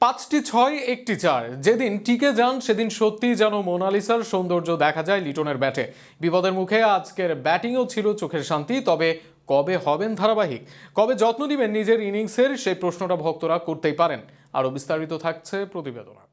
পাঁচটি ছয়, একটি চার। যেদিন টিকে যান, সেদিন সত্যি যেন মোনালিসার সৌন্দর্য দেখা যায় লিটনের ব্যাটে। বিপদের মুখে আজকের ব্যাটিংও ছিল চোখের শান্তি, তবে কবে হবেন ধারাবাহিক? কবে যত্ন নেবেন নিজের ইনিংসের? সেই প্রশ্নটা ভক্তরা করতেই পারেন। আরও বিস্তারিত থাকছে প্রতিবেদনা।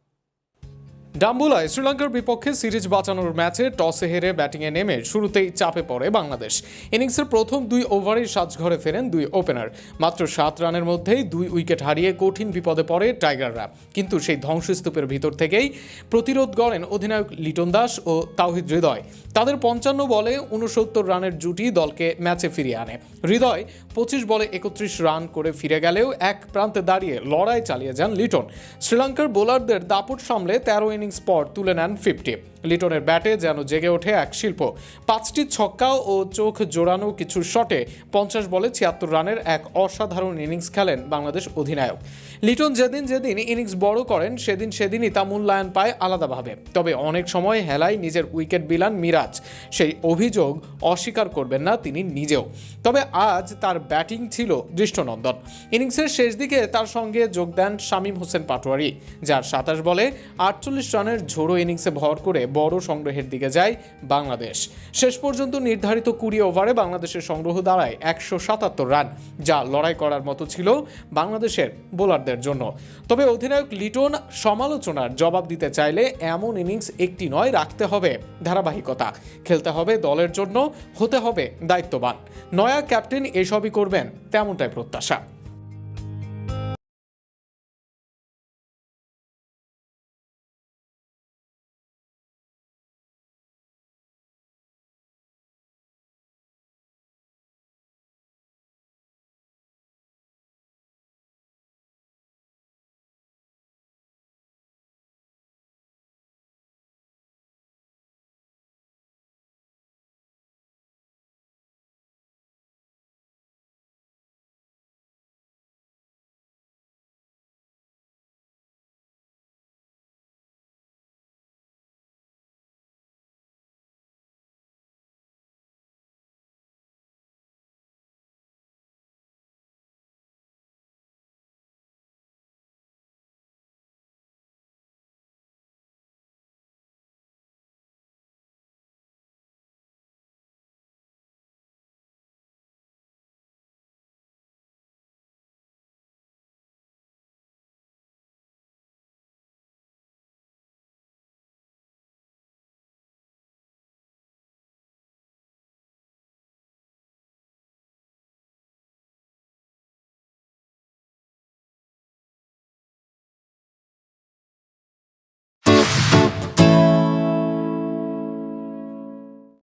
ডাম্বুলায় শ্রীলঙ্কার বিপক্ষে সিরিজ বাঁচানোর ম্যাচে টসে হেরে ব্যাটিংয়ে নেমে শুরুতেই চাপে পড়ে বাংলাদেশ। ইনিংসের প্রথম দুই ওভারেই সাজঘরে ফেরেন দুই ওপেনার। মাত্র সাত রানের মধ্যেই দুই উইকেট হারিয়ে কঠিন বিপদে পড়ে টাইগাররা। কিন্তু সেই ধ্বংসস্তূপের ভিতর থেকেই প্রতিরোধ গড়েন অধিনায়ক লিটন দাস ও তাওহিদ হৃদয়। তাদের পঞ্চান্ন বলে উনসত্তর রানের জুটি দলকে ম্যাচে ফিরিয়ে আনে। হৃদয় পঁচিশ বলে একত্রিশ রান করে ফিরে গেলেও এক প্রান্তে দাঁড়িয়ে লড়াই চালিয়ে যান লিটন। শ্রীলঙ্কার বোলারদের দাপট সামলে তেরো ইনিংস পর তুলে নেন ফিফটি লিটনের ব্যাটে যেন জেগে ওঠে এক শিল্প। পাঁচটি ছক্কা ও চোখ জোড়ানো কিছু শটে পঞ্চাশ বলে ছিয়াত্তর রানের এক অসাধারণ ইনিংস খেলেন বাংলাদেশ অধিনায়ক। লিটন যেদিন যেদিন ইনিংস বড় করেন, সেদিন সেদিনই তা মূল্যায়ন পায় আলাদাভাবে। তবে অনেক সময় হেলায় নিজের উইকেট বিলান মিরাজ। সেই অভিযোগ অস্বীকার করবেন না তিনি নিজেও। তবে আজ তার ব্যাটিং ছিল দৃষ্টনন্দন। ইনিংসের শেষ দিকে তার সঙ্গে যোগ দেন শামীম হোসেন পাটোয়ারি, যার সাতাশ বলে আটচল্লিশ রানের ঝোড়ো ইনিংসে ভর করে বড় সংগ্রহের দিকে যায় বাংলাদেশ। শেষ পর্যন্ত নির্ধারিত কুড়ি ওভারে বাংলাদেশের সংগ্রহ দাঁড়ায় একশো সাতাত্তর রান, যা লড়াই করার মতো ছিল বাংলাদেশের বোলারদের জন্য। তবে অধিনায়ক লিটন সমালোচনার জবাব দিতে চাইলে এমন ইনিংস একটি নয় রাখতে হবে ধারাবাহিকতা। খেলতে হবে দলের জন্য, হতে হবে দায়িত্ববান। নয়া ক্যাপ্টেন এসবই করবেন তেমনটাই প্রত্যাশা।